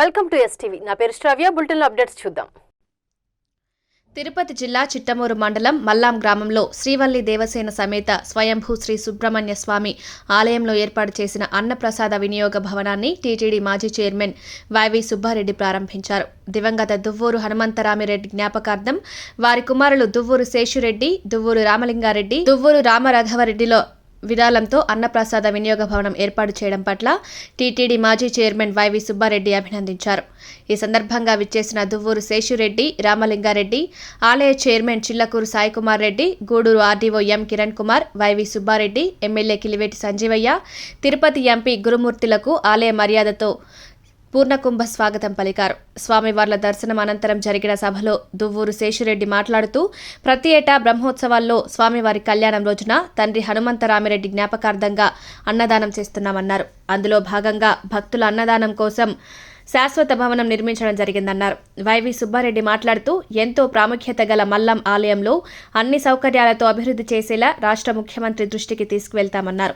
Welcome to STV. నా పేరు శ్రావ్య. Bulletin updates చూద్దాం. తిరుపతి జిల్లా చిట్టమూరు మండలం మల్లాం గ్రామంలో శ్రీవల్లి దేవసేన సమేత స్వయంభూ శ్రీ సుబ్రహ్మణ్య స్వామి ఆలయంలో ఏర్పాటు చేసిన అన్నప్రసాద వినియోగ భవనాన్ని టీటీడీ మాజీ చైర్మన్ వైవి సుబ్బారెడ్డి ప్రారంభించారు. దివంగత దువ్వూరు హనుమంతరామిరెడ్డి జ్ఞాపకార్థం వారి కుమారులు దువ్వూరు శేషురెడ్డి దువ్వూరు రామలింగారెడ్డి దువ్వూరు రామరాఘవరెడ్డిలో విరాళంతో అన్నప్రసాద వినియోగ భవనం ఏర్పాటు చేయడం పట్ల టీటీడీ మాజీ చైర్మన్ వైవి సుబ్బారెడ్డి అభినందించారు. ఈ సందర్భంగా విచ్చేసిన దువ్వూరు శేషురెడ్డి రామలింగారెడ్డి ఆలయ chairman Chillakuru Saikumar Reddy Gudur RDO M Kiran Kumar YV Subba Reddy MLA Kiliveti Sanjeevaiah Tirupati MP గురుమూర్తులకు ఆలయ మర్యాదతో పూర్ణకుంభ స్వాగతం పలికారు. స్వామివార్ల దర్శనం అనంతరం జరిగిన సభలో దువ్వూరు శేషురెడ్డి మాట్లాడుతూ ప్రతి ఏటా బ్రహ్మోత్సవాల్లో స్వామివారి కళ్యాణం రోజున తండ్రి హనుమంతరామిరెడ్డి జ్ఞాపకార్థంగా అన్నదానం చేస్తున్నామన్నారు. అందులో భాగంగా భక్తుల అన్నదానం కోసం శాశ్వత భవనం నిర్మించడం జరిగిందన్నారు. వైవి సుబ్బారెడ్డి మాట్లాడుతూ ఎంతో ప్రాముఖ్యత గల మల్లం ఆలయంలో అన్ని సౌకర్యాలతో అభివృద్ధి చేసేలా రాష్ట్ర ముఖ్యమంత్రి దృష్టికి తీసుకువెళ్తామన్నారు.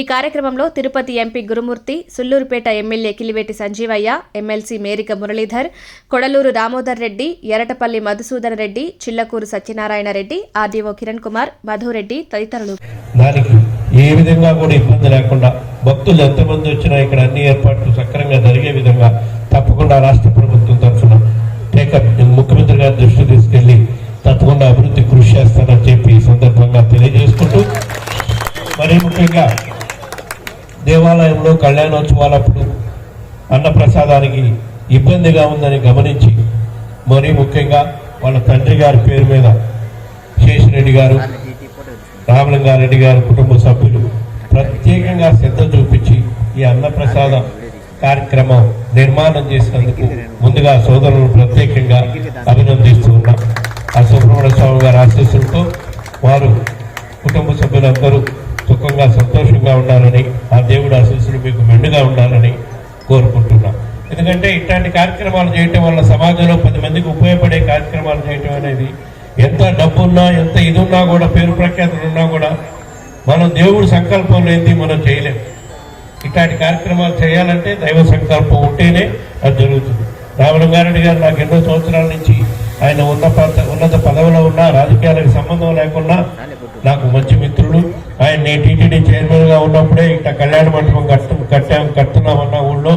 ఈ కార్యక్రమంలో Tirupati MP Gurumurthy Sullurupeta MLA Kiliveti Sanjeevaiah MLC Merika Muralidhar Kodaluru Damodar Reddy Eratapalli Madhusudan Reddy Chillakuru Satyanarayana Reddy RDO Kiran Kumar Madhureddy తదితరులు. దానికి ఏ విధంగా కూడా ఇబ్బంది లేకుండా భక్తులు ఎంతమంది వచ్చినా ఇక్కడ అన్ని ఏర్పాట్లు సక్రమంగా జరిగే విధంగా తప్పకుండా రాష్ట్ర ప్రభుత్వం తరఫున టేకప్ ముఖ్యమంత్రి గారి దృష్టి తీసుకెళ్ళి తప్పకుండా అభివృద్ధి కృషి చేస్తానని చెప్పి ఈ సందర్భంగా తెలియజేసుకుంటూ మరీ ముఖ్యంగా దేవాలయంలో కళ్యాణోత్సవాలప్పుడు అన్నప్రసాదానికి ఇబ్బందిగా ఉందని గమనించి మరీ ముఖ్యంగా వాళ్ళ తండ్రి గారి పేరు మీద శేషిరెడ్డి గారు రామలింగారెడ్డి గారు కుటుంబ సభ్యులు ప్రత్యేకంగా శ్రద్ధ చూపించి ఈ అన్నప్రసాద కార్యక్రమం నిర్మాణం చేసినందుకు ముందుగా సోదరులు ప్రత్యేకంగా అభినందిస్తూ ఉన్నాం. ఆ సుబ్రహ్మణ్య స్వామి గారు ఆశీస్సులతో వారు కుటుంబ సభ్యులందరూ సుఖంగా సంతోషంగా ఉండాలని ఆ దేవుడు ఆశీస్సులు మీకు మెండుగా ఉండాలని కోరుకుంటున్నాం. ఎందుకంటే ఇట్లాంటి కార్యక్రమాలు చేయటం వల్ల సమాజంలో పది మందికి ఉపయోగపడే కార్యక్రమాలు చేయటం అనేది ఎంత డబ్బున్నా ఎంత ఇది ఉన్నా కూడా పేరు ప్రఖ్యాతులు ఉన్నా కూడా మనం దేవుడు సంకల్పం లేని మనం చేయలేం. ఇట్లాంటి కార్యక్రమాలు చేయాలంటే దైవ సంకల్పం ఉంటేనే అది జరుగుతుంది. రామలింగారెడ్డి గారు నాకు ఎన్నో సంవత్సరాల నుంచి ఆయన ఉన్న పద ఉన్నత పదవిలో ఉన్న రాజకీయాలకు సంబంధం లేకుండా నాకు మంచి మిత్రుడు. ఆయన నేను టీటీడీ చైర్మన్గా ఉన్నప్పుడే ఇట్లా కళ్యాణ మండపం కట్టు కట్టాం కడుతున్నామన్న ఊళ్ళో